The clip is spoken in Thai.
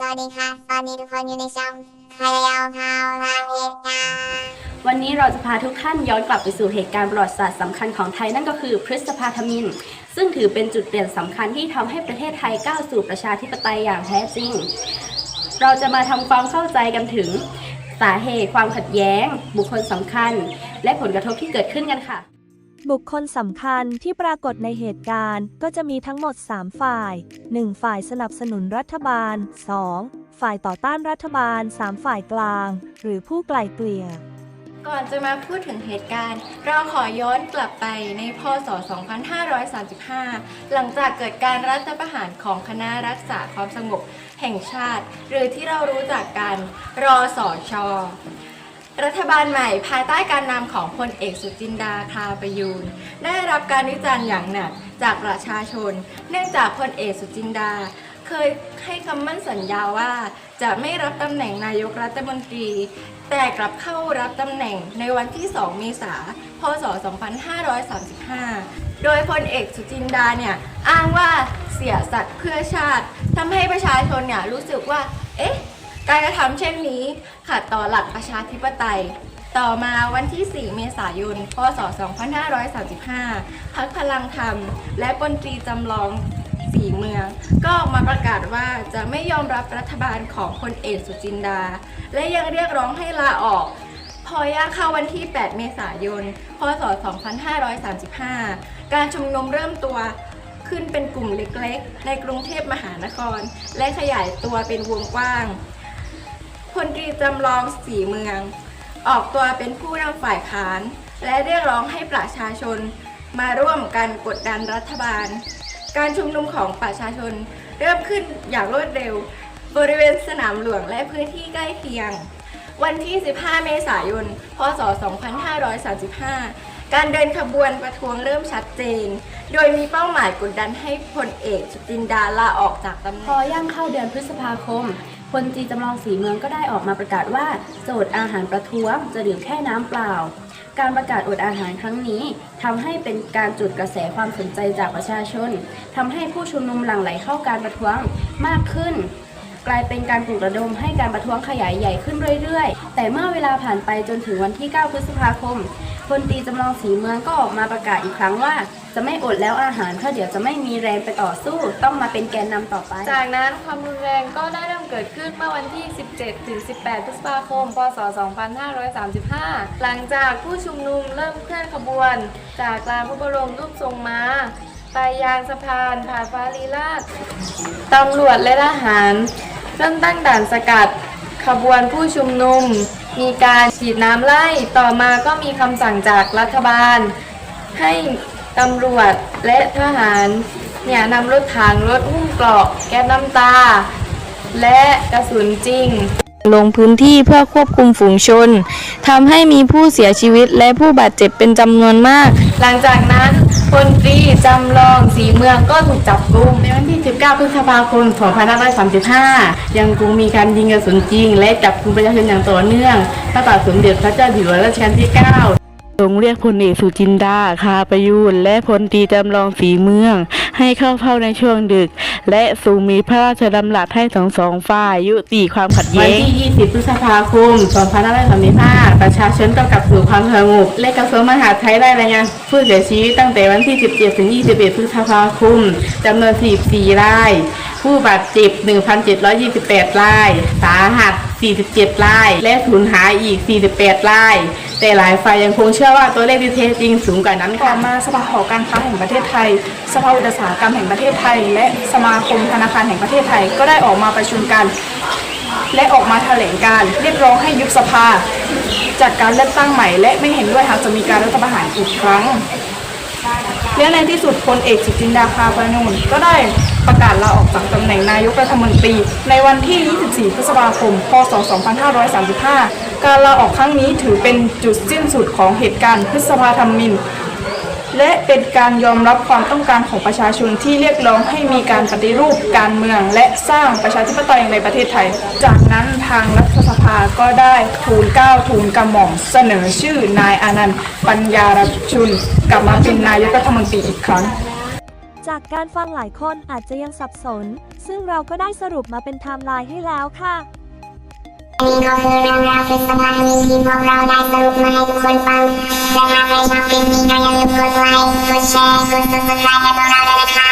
สวัสดีค่ะตอนนี้ทุกคนอยู่ในช่องพยายามพาวลาเหตุการณ์วันนี้เราจะพาทุกท่านย้อนกลับไปสู่เหตุการณ์ประวัติศาสตร์สำคัญของไทยนั่นก็คือพฤษภาธมิน ซึ่งถือเป็นจุดเปลี่ยนสำคัญที่ทำให้ประเทศไทยก้าวสู่ประชาธิปไตยอย่างแท้จริง เราจะมาทำความเข้าใจกันถึงสาเหตุความขัดแย้ง บุคคลสำคัญ และผลกระทบที่เกิดขึ้นกันค่ะ บุคคลสำคัญที่ปรากฏในเหตุการณ์ ก็จะมีทั้งหมด 3 ฝ่าย 1. ฝ่ายสนับสนุนรัฐบาล 2. ฝ่ายต่อต้านรัฐบาล 3 ฝ่ายกลาง หรือผู้ไกล่เกลี่ย ก่อนจะมาพูดถึงเหตุการณ์ เราขอย้อนกลับไปในพศ 2535 หลังจากเกิดการรัฐประหารของคณะรักษาความสงบแห่งชาติ หรือที่เรารู้จักกัน รอสอชอ รัฐบาลใหม่ภายใต้การนำของพลเอกสุจินดาคาประยูนได้รับการวิจารณ์อย่างหนักจากประชาชน เนื่องจากพลเอกสุจินดา เคยให้คำมั่นสัญญาว่า จะไม่รับตำแหน่งนายกรัฐมนตรี แต่กลับเข้ารับตำแหน่งในวันที่ 2 เมษายน พศ 2535 โดยพลเอกสุจินดาเนี่ยอ้างว่าเสียสัตว์เพื่อชาติทำให้ประชาชนเนี่ยรู้สึกว่า เอ๊ะ การกระทำเช่นนี้ขัดต่อหลักประชาธิปไตย ต่อมาวันที่ 4 เมษายน พศ 2535 พักพลังธรรม และปนตรีจำลองสีเมือง ก็ออกมาประกาศว่าจะไม่ยอมรับรัฐบาลของพลเอกสุจินดา และยังเรียกร้องให้ลาออกพอย่างเข้าวันที่ 8 เมษายน พศ 2535 การชุมนุมเริ่มตัวขึ้นเป็นกลุ่มเล็กๆ ในกรุงเทพมหานคร และขยายตัวเป็นวงกว้าง ลตรีจำลองสีเมือง ออกตัวเป็นผู้นำฝ่ายค้าน และเรียกร้องให้ประชาชนมาร่วมกันกดดันรัฐบาล การชุมนุมของประชาชนเริ่มขึ้นอย่างรวดเร็ว บริเวณสนามหลวงและพื้นที่ใกล้เคียง วันที่ 15 เมษายน พศ 2535 การเดินขบวนประท้วงเริ่มชัดเจน โดยมีเป้าหมายกดดันให้พลเอกสุจินดาลาออกจากตำแหน่อย่างเข้าเดือนพฤษภาคม พลตรีจำลองสีเมืองก็ได้ออกมาประกาศว่าจะอดอาหารประท้วงจะดื่มแค่น้ำเปล่า การประกาศอดอาหารครั้งนี้ทำให้เป็นการจุดกระแสความสนใจจากประชาชนทำให้ผู้ชุมนุมหลั่งไหลเข้าการประท้วงมากขึ้น กลายเป็นการปลุกระดมให้การประท้วงขยายใหญ่ขึ้นเรื่อยๆ แต่เมื่อเวลาผ่านไปจนถึงวันที่ 9 พฤษภาคม พลตีจำลองสีเมืองก็ออกมาประกาศอีกครั้งว่า จะไม่อดแล้วอาหารเพราะเดี๋ยวจะไม่มีแรงไปต่อสู้ ต้องมาเป็นแกนนำต่อไป จากนั้นความรุนแรงก็ได้เริ่มเกิดขึ้นเมื่อวันที่ 17ถึง18 พฤษภาคม พศ 2535 หลังจากผู้ชุมนุมเริ่มเคลื่อนขบวน จากลานพระบรมรูปทรงม้าไปยังสะพานผ่านฟ้าลีลาศตำรวจและทหาร เริ่มตั้งด่านสกัดขบวนผู้ชุมนุม มีการฉีดน้ำไล่ต่อมาก็มีคำสั่งจากรัฐบาล ให้ตำรวจและทหารเนี่ยนำรถถังรถหุ้มเกราะแก๊สน้ำตา และกระสุนจริง ลงพื้นที่เพื่อควบคุมฝูงชนทำให้มีผู้เสียชีวิตและผู้บาดเจ็บเป็นจำนวนมาก หลังจากนั้น พลตรีจำลองสีเมืองก็ถูกจับกุมในวันที่ 19 พฤษภาคม 2535 ยังคงมีการยิงกระสุนจริง และจับกุมประชาชนอย่างต่อเนื่องพระบาทสมเด็จพระเจ้าอยู่หัวรัชกาลที่ 9 ทรงเรียกพลเอกสุจินดาคาประยูนและพลตีจำลองสีเมือง ให้เข้าเฝ้าในช่วงดึก และทรงมีพระราชดำรัสให้ทั้งสองฝ่ายยุติความขัดแย้ง วันที่ 20 พฤษภาคม 2535ประชาชนต้อกลับสู่ความสงบและกระทรวงมหาดไทยได้รายงานผู้เสียชีวิตตั้งแต่วันที่ 17 ถึง 21 พฤษภาคมจำนวน 44 ราย ผู้บาดเจ็บ 1,728 ราย สาหัส 47 ราย และสูญหายอีก 48 ราย แต่หลายฝ่ายยังคงเชื่อว่าตัวเลขที่แท้จริงสูงกว่านั้นต่ค่ะ มาสภาหอการค้าแห่งประเทศไทย สภาอุตสาหกรรมแห่งประเทศไทย และสมาคมธนาคารแห่งประเทศไทยก็ได้ออกมาประชุมกัน และออกมาแถลงการเรียกร้องให้ยุบสภา จัดการเลือกตั้งใหม่และไม่เห็นด้วยหากจะมีการรัฐประหารอีกครั้ง และในที่สุดพลเอกสุจินดาคาปานูนก็ได้ประกาศลาออกจากตำแหน่งนายกรัฐมนตรี ในวันที่ 24 พฤษภาคม พศ 2535 การลาออกครั้งนี้ถือเป็นจุดสิ้นสุดของเหตุการณ์พฤษภาธรรมิน และเป็นการยอมรับความต้องการของประชาชนที่เรียกร้องให้มีการปฏิรูปการเมือง และสร้างประชาธิปไตยในประเทศไทย จากนั้นทางรัฐสภาก็ได้ทูลเกล้าทูลกระหม่อมเสนอชื่อนายอานันต์ปัญญารชุน กลับมาเป็นนายกรัฐมนตรีอีกครั้งจากการฟังหลายคนอาจจะยังสับสน ซึ่งเราก็ได้สรุปมาเป็นไทม์ไลน์ให้แล้วค่ะ นี่ก็คือเรื่องราวสุดสบายที่พวกเราได้สรุปมาให้ทุกคนฟังถ้าหากใครชอบคลิปนี้ก็อย่าลืมกดไลค์ กดแชร์ กด subscribe ให้พวก